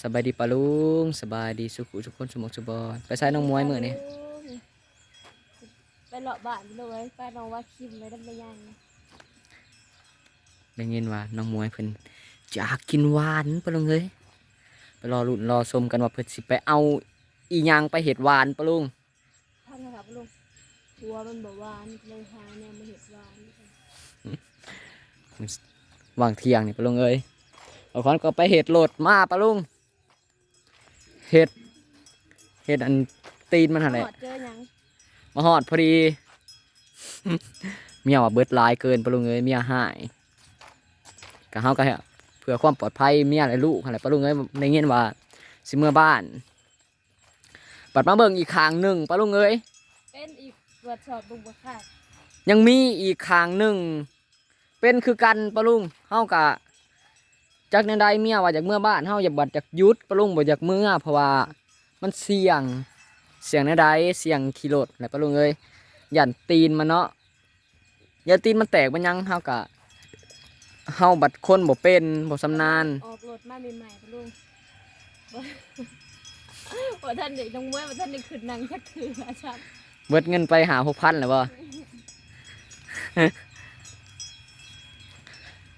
สบายดีปะลุงสบายดีสุขุทุกคนสมองสุบอนไปใส่น้องมวยมือนี่ไปเลาะบ้านเลยไปน้องว่าคิมไว้ได้ไม่ยังได้ยินว่าน้องมวยเพิ่นอยากกินหวานปะลุงเอ้ยไปรอลุ้นรอชมกันว่าเพิ่นสิไปเอาอีหยังไปเห็ดหวานปะลุงท่านนะครับลุงหัวมันบอกหวานเลยหาเนี่ยมาเห็ดหวานวางเที่ยงนี่ปะลุงเอ้ยเอาคอนก็ไปเห็ดโหลดมาปะลุง เห็ดเห็ดอันตีนมันหั่นแหละหอดเจอหยังมาหอดพอดี เมียว่าเบิดหลายเกินปะลุงเอ้ยเมียหายก็เฮาก็ให้เพื่อความปลอดภัยเมียและลูกอะไรปะลุงเอ้ยในเงี้ยว่าสิเมื่อบ้านปัดมาเบิ่งอีกคางหนึ่งปะลุงเอ้ยเป็นอีกตรวจสอบบุงบขาดยังมีอีกคางหนึ่งเป็นคือกันปะลุงเฮากะ จากในใดเมียว่าจากเมื่อบ้านเฮาอย่าบัดจากหยุดปะลุงบ่จากเมื่อเพราะว่ามันเสี่ยงเสี่ยงในใดเสี่ยงขี่รถอะไรปะลุงเอ้ยยันตีนมันเนาะอย่าตีนมันแตกมันยังเฮากะเฮาบัดคนบ่เป็นบ่สำนาญออกรถมาใหม่ๆปะลุงบ่บ่ท่านเด็กน้องมวยบ่ท่านเด็กขึ้นนั่งชักถืออาชับเบิดเงินไปหาหกพันแล้วบ่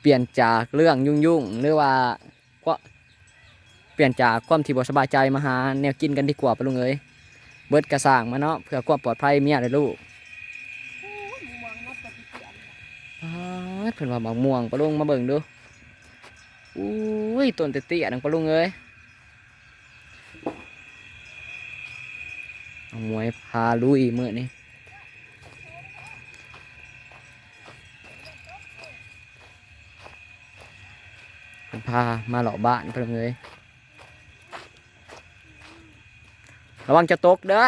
เปลี่ยนจากเรื่องยุ่งๆหรือว่าก็เปลี่ยนจากความที่บ่สบายใจมาหาแนวกินกันดีกว่าปะลุงเอ้ยเบิดกระสร้างมาเนาะเพื่อความปลอดภัยเมียและลูกโอ้ยมองนับปฏิเสธป๊าเพิ่นว่าบักม่วงปะลุงมาเบิ่งดูอุ้ยต้นเตี้ยๆนังปะลุงเอ้ยเอามวยพาลุยเมื้อนี้ พามาหล่อบ้านปะลุงเลยระวังจะตกเด้อ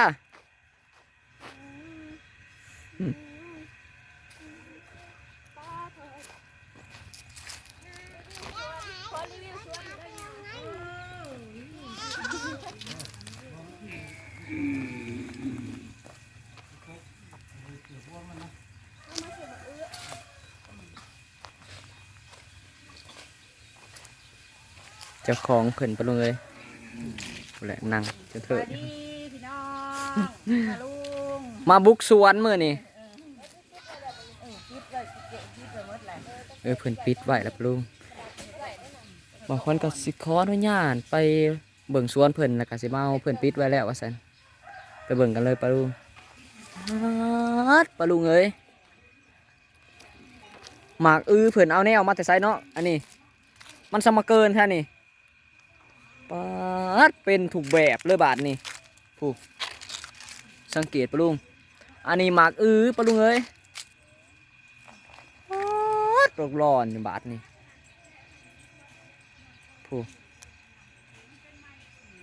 ขอรีวิวสวนได้ยัง เจ้าของเพิ่นปะลุงเอ้ยแหละนั่งจะเถิดสวัสดีพี่น้องมาลุงมาบุกสวนมื้อนี่เออคิดเลยเก็บคิดไปหมดแหละเออเพิ่นปิดไว้แล้วปะลุงบางคนก็สิขออนุญาตไปเบิ่งสวนเพิ่นแล้วก็สิมาเอาเพิ่นปิดไว้แล้วว่าซั่นไปเบิ่งกันเลยปะลุงฮัดปะลุงเอ้ยหมากอื้อเพิ่นเอาแนวมาแต่ไสเนาะอันนี้ มันสมมาเกินแท้นี่ ปัดเป็นถูกแบบเลยบาทนี่ผู้สังเกตปะลุง อันนี้หมากอื้อปะลุงเอ้ยปัดรร้อนอยู่บาทนี่ผู้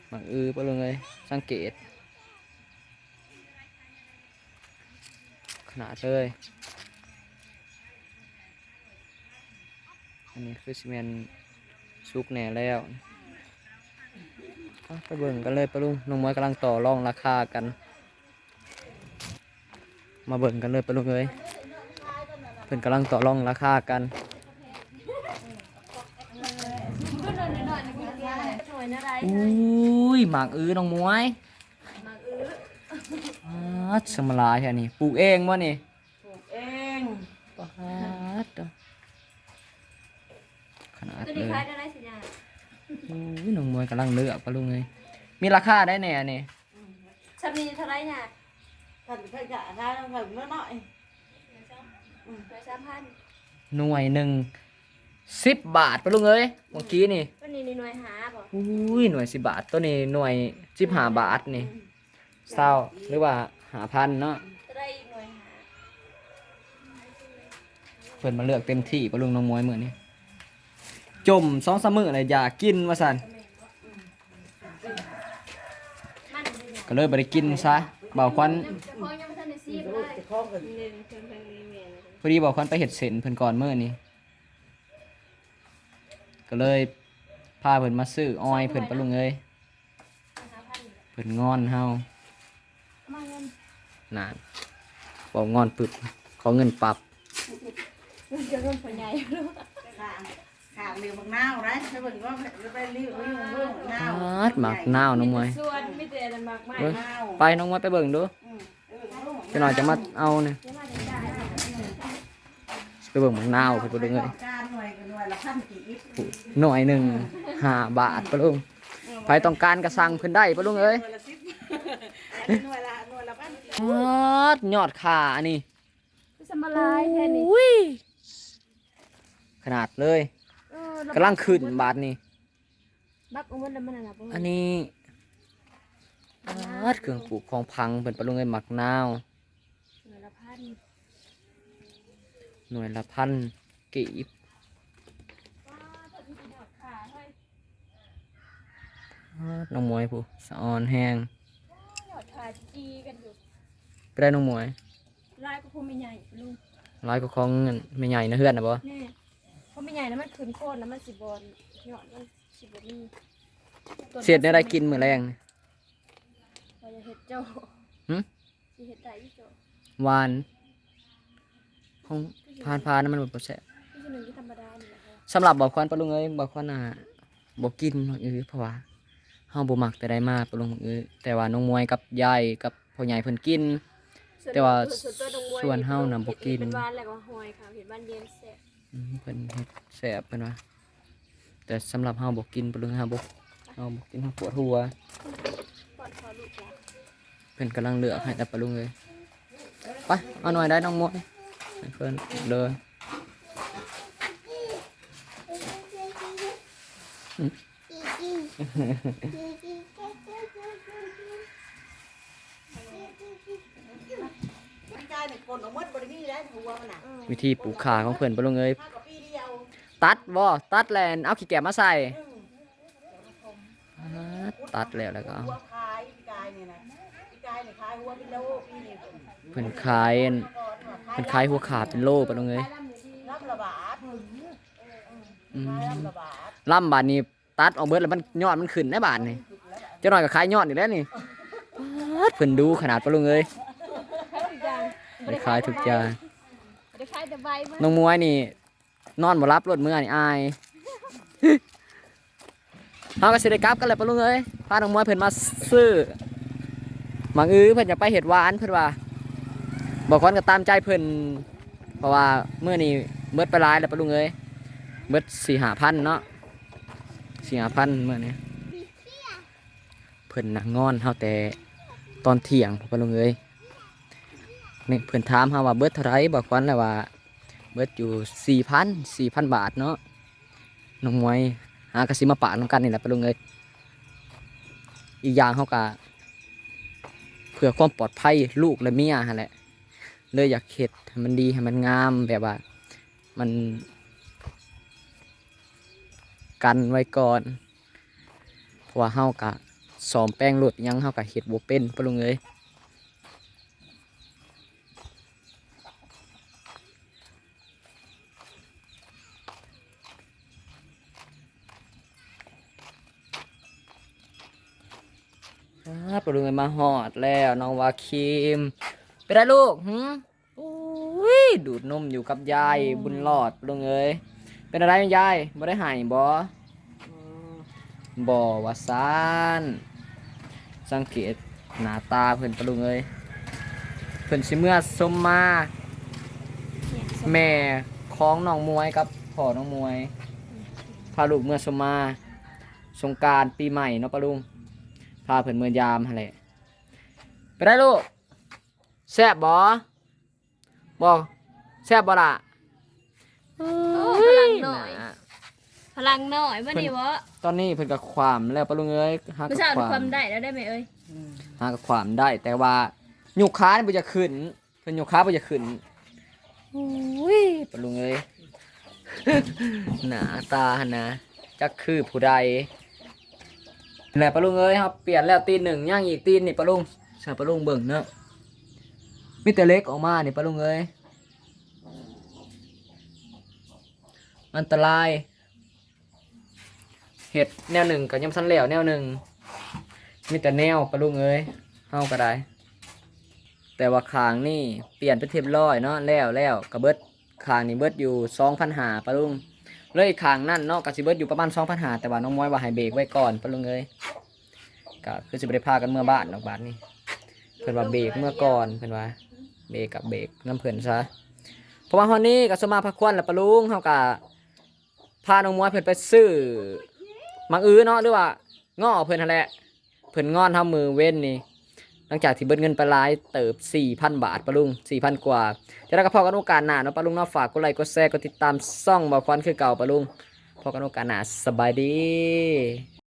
หมักอื้อปะลุงเลยสังเกต ขนาดเลยอันนี้คือซีเมนซุกแน่แล้ว ไปเบิ่งกันเลยปะลุงน้องมวยกำลังต่อรองราคากัน มาเบิ่งกันเลยปะลุงเลยเพิ่นกำลังต่อรองราคากันก็เดินหน่อยๆนี่คืออะไรหน่วยอะไรอุ้ยหมากอื้อน้องมวยมาอื้ออาสมลายแค่นี้ปลูกเองวะนี่ปลูกเองปาดเด้อขนาดตัวเลนี้ย คล้ายได้ไรสิญาอุ้ยน้องมวยกำลังเลือกปะลุงเลยมีราคาได้แน่นี่ชามีเท่าไรเนี่ยท่านเคยจะทานน้ำผึ้งเมื่อหน่อยร้อยสามพันหน่วยหนึ่งสิบบาทปะลุงเอ้ยเมื่อกี้นี่วันนี้นี่หน่วยหาบ่อุ้ยหน่วยสิบบาทตัวนี้หน่วยสิบห้าบาทนี่เศร้าหรือว่าหาพันเนาะจะได้หน่วยหาเพิ่นมาเลือกเต็มที่ปะลุงน้องมวยเหมือนนี้ จมสองสามมือเลยอยากกินว่าสันมันก็เลยบริกินซะบ่าวควันจะคล้อดีบองกันหนึ่งเพิ่งเพิ่งมีเมียนะพอดีบ่าวควันไปเห็ดเส้นเพิ่นก่อนมื้อนี้ก็เลยพาเพิ่นมาซื้ออ้อยเพิ่นปะลุงเอ้ยเพิ่นงอนเฮามานานบอกงอนปึบขอเงินปรับเงินจะเงินผลใหญ่รู้ ข้างข้างเรียวบักนาวนะถ้าเบิ่งก็ไปรีบรีบเบิ่งบักนาวอดหมากนาวน้องมวยส่วนมีแต่ละหมากไม้เบิ่งข้าวไปน้องมวยไปเบิ่งดูอืมเออลูกจะหน่อยจะมาเอาเนี่ยไปเบิ่งหมากนาวไปบ่ดูเลยการหน่วยกับหน่วยละพันกี่อิฟหน่อยหนึ่งห้าบาทปะลุงใครต้องการกระสังเพิ่นได้ปะลุงเอ้ยหน่วยละสิบอันนี้หน่วยละหน่วยละพันกี่ฮอดยอดขาอันนี้สมลายแค่นี้อุ้ยขนาดเลยเออ กำลังขึ้นบาทนี้ บักเอามันแล้วมันน่ะบ่อันนี้ฮอดเครื่องปลูกของพังเพิ่นปะลุงเอ้ยหมักนาวเงินละพันหน่วยละพันกีบว้าถ้าที่หอดขาเฮ้ยฮอดน้องมวยผู้สะออนแห้งหอดขาจีกันอยู่ไปได้น้องมวยลายก็คงไม่ใหญ่ลุงร้อยก็ของเงินไม่ใหญ่นะเฮือนนะบ่แน่เพราะไม่ ใหญ่แล้วมันขึ้นโคนแล้วมันสิบอลหยอดมันสิบมีต้นเสียดได้ได้กินมื้อแรงเราจะเห็ดเจ้าหึสิเห็ดได้ยี่เจ้าหวานของพานพานนั้นมันบ่แซ่บที่จะหนึ่งที่ธรรมดานี่แหละค่ะสำหรับบอกควันปะลุงเอ้ยบอกควันอะบอกกินหอกอือเพราะว่าเฮาบ่มักแต่ได้มาปะลุงบอกอือแต่ว่าน้องมวยกับยายกับพ่อใหญ่เพิ่นกิน แต่ว่าส่วนเฮาน่ะบ่กิน เป็นบ้านแล้วก็หอยค่ะเห็ดบ้านเย็นแซ่บอืม เพิ่นเฮ็ดแซ่บเพิ่นว่าแต่สำหรับเฮาบ่กินปะลุงเฮาบ่เฮาบ่กินเฮาปวดหัวปอดคอลูกแล้วเพิ่นกำลังเลือกให้แต่ปะลุงเอ้ยไปเอาหน่อยได้น้องมวยเพิ่นเลยอืม มันกลายเป็นคนเอาหมดบริมีแล้ วิธีปลูกขาของเพิ่อนปะลุงเอ้ยตัดบ่ตัดแลนเอาขี้แกะมาใส่ตัดแล้วแล้วก็เอาหัวขายปีกายเนี่ยนขายเพิ่นขายอันเพิ่นขายหัวขาเป็นโลปะลุงเอ้ยล่ำบาดนี้ตัดออกเบิดแล้วมันยอดมันขึ้นได้บาดนี่เจ้าหน่อยก็ขายยอดอีกแล้วนี่เพิ่นดูขนาดปะลุงเอ้ยขายทุกอย่าง ได้ขายทุกอย่างได้ขายแต่ใบมันน้องมวยนี่ นอนบ่รับรถมื้อนี่อายเฮาก็สิได้กลับกันแหละปะลุงเอ้ยพาน้องมวยเพิ่นมาซื้อหมังอื้อเพิ่นอยากไปเฮ็ดหวานเพิ่นว่าบอกคนก็ตามใจเพิ่นเพราะว่ามื้อนี้เบิดไปหลายแล้วปะลุงเอ้ยเบิด4-5,000เนาะ4-5,000มื้อนี้เพิ่นน่ะงอนเฮาแต่ตอนเที่ยงปะลุงเอ้ย นี่เพิ่อนถามเฮาว่าเบิดเท่าไรบอกควันแล้วว่า เบิดอยู่สี่พันสี่พันบาทเนาะน้องมวยหากระสิมาปะน้องกันนี่แหละปลุงเอ้ยอีกอย่างเขากะเพื่อความปลอดภัยลูกและเมียหั่นแหละเลยอยากเฮ็ดให้มันดีให้มันงามแบบว่า มันกันไว้ก่อนเพราะว่าเฮากะสอมแป้งรดยังเฮากะเฮ็ดบ่เป็นปะลุงเอ้ย ครับปรุงกันมาหอดแล้วน้องวาคิมไปได้ลูกหืมอุ้ยดูดนมอยู่กับยายบุญรอดปรุงเอ้ยเป็นอะไรยายบ่ได้หายบ่บ่ว่าซานสังเกตหน้าตาเพิ่นปรุงเอ้ยเพิ่นสิเมื่อสมมา แม่ของน้องมวยกับพ่อน้องมวยพาลูกเมื่อสมมา สงกรารปีใหม่เนาะปะลุง พาเพิ่นเมือยามหั่นแหละไปได้ลูกแซ่บบ่บ่แซ่บบ่ล่ะโอ้พลังหน่อยะพลังหน่อยมันนี่วะตอนนี้เพิ่นก็ความแล้วปะลุงเอ้ยหาไม่กับใช่คเอาวาความมได้แล้วได้ไหมเอ้ยหากับความได้ แต่ว่าหยุกขานี่บ่จะขึ้นเพิ่นหยุกขาบ่จะขึ้นอุ้ยปะลุงเอ้ย หน้าตาหั่นนะจักคือผู้ใด แหละปะลุงเอ้ยครับเปลี่ยนแล้วตีนหนึ่งย่างอีกตีนนี่ปะลุงใช่ปะลุงเบิ่งเนาะมีแต่เล็กออกมานี่ปะลุงเอ้ยอันตรายเห็ดแนวหนึ่งกับยำสันเหลวแนวหนึ่งมีแต่แนวปะลุงเอ้ยเฮาก็ได้ แต่ว่าคางนี่เปลี่ยนเป็นเทียบร้อยเนาะแล้วแล้วกระเบิดคางนี่เบิดอยู่สองพันหาปะลุง เลยคางนั่นเนาะกสิเบิดอยู่ประมาณสองพันหาแต่ว่าน้องมอยว่าให้เบรกไว้ก่อนปะลุงเอ้ยก็คือสิบได้พากันเมื่อบ้านดอกบาดนี้เพิ่นว่าเบรกเมื่อก่อนเพิ่นว่าเบรกกับเบรกน้ำเพิ่นซะเพราะว่าฮอนนี้ก็สมาพักควรแล้วปะลุงเฮาก็พาน้องมวยเพิ่นไปซื้อมักอื้อเนาะหรือว่าง้อเพิ่นนั่นแหละเพิ่นงอนเฮามือเว้นนี่ หลังจากที่เบิดเงินไปหลายเติบ 4,000 บาทปะลุง 4,000 กว่าจะได้ก็พอกันโอกาสหน้าเนาะปะลุงเนาะฝากกดไลค์กดแชร์กดติดตามซ่องบ่าวควันคือเก่าปะลุงพอกันโอกาสหน้าสบายดี